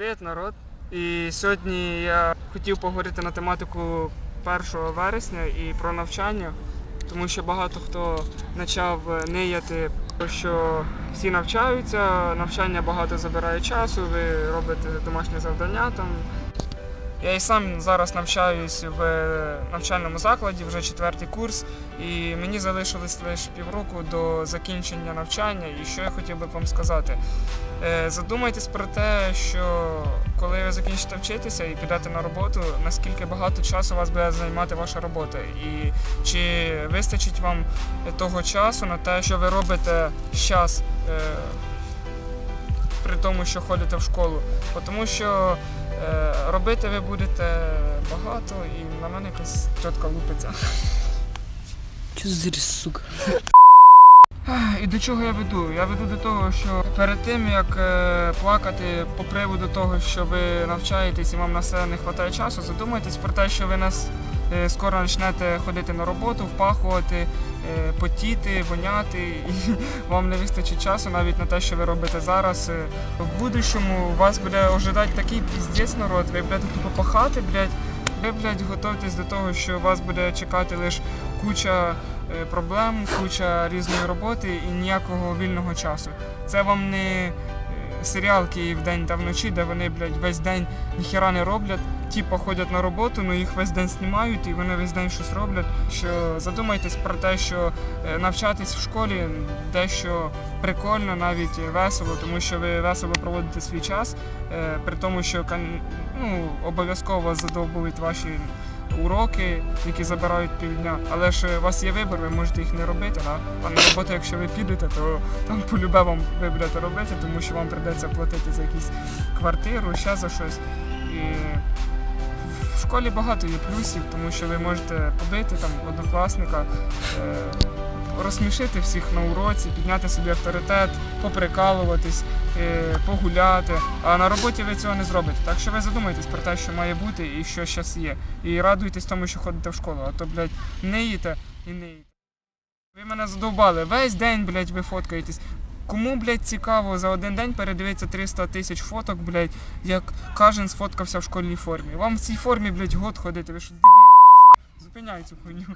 Привіт, народ! І сьогодні я хотів поговорити на тематику 1 вересня і про навчання, тому що багато хто почав нияти, що всі навчаються, навчання багато забирає часу, ви робите домашнє завдання там. Я і сам зараз навчаюсь в навчальному закладі, вже четвертий курс, і мені залишилось лише півроку до закінчення навчання. І що я хотів би вам сказати? Е, Задумайтесь про те, що коли ви закінчите вчитися і підете на роботу, наскільки багато часу вас буде займати ваша робота, і чи вистачить вам того часу на те, що ви робите зараз при тому, що ходите в школу. Тому що е, робити ви будете багато, і на мене якась чітка лупиться. Чо зріс, сука? І до чого я веду? Я веду до того, що перед тим як е, плакати по приводу того, що ви навчаєтесь і вам на все не вистачає часу, задумайтесь про те, що ви нас е, скоро почнете ходити на роботу, впахувати, е, потіти, воняти, і вам не вистачить часу навіть на те, що ви робите зараз. Е, В будущому вас буде ожидати такий піздець народ, ви будете тупо пахати, блядь. Ви, блядь, готуйтесь до того, що вас буде чекати лише куча е, проблем, куча різної роботи і ніякого вільного часу. Це вам не е, серіалки вдень та вночі, де вони, блядь, весь день ніхіра не роблять. Ті походять на роботу, ну їх весь день знімають і вони весь день щось роблять. Що задумайтесь про те, що е, навчатись в школі дещо прикольно, навіть весело, тому що ви весело проводите свій час, е, при тому, що ну, обов'язково задовбують ваші уроки, які забирають півдня. Але ж у вас є вибір, ви можете їх не робити. Да? А на роботу, якщо ви підете, то там полюбе вам ви будете робити, тому що вам прийдеться платити за якусь квартиру, ще за щось. І в школі багато є плюсів, тому що ви можете побити там однокласника. Е- Розсмішити всіх на уроці, підняти собі авторитет, поприкалуватись, е, погуляти. А на роботі ви цього не зробите. Так що ви задумайтесь про те, що має бути і що зараз є. І радуйтесь тому, що ходите в школу, а то, блядь, не їте і не їте. Ви мене задовбали. Весь день, блядь, ви фоткаєтесь. Кому, блядь, цікаво за один день передивитися 300 тисяч фоток, блядь, як кожен сфоткався в школьній формі. Вам в цій формі, блядь, год ходити, ви що дебіли що? Зупиняй цю хуйню.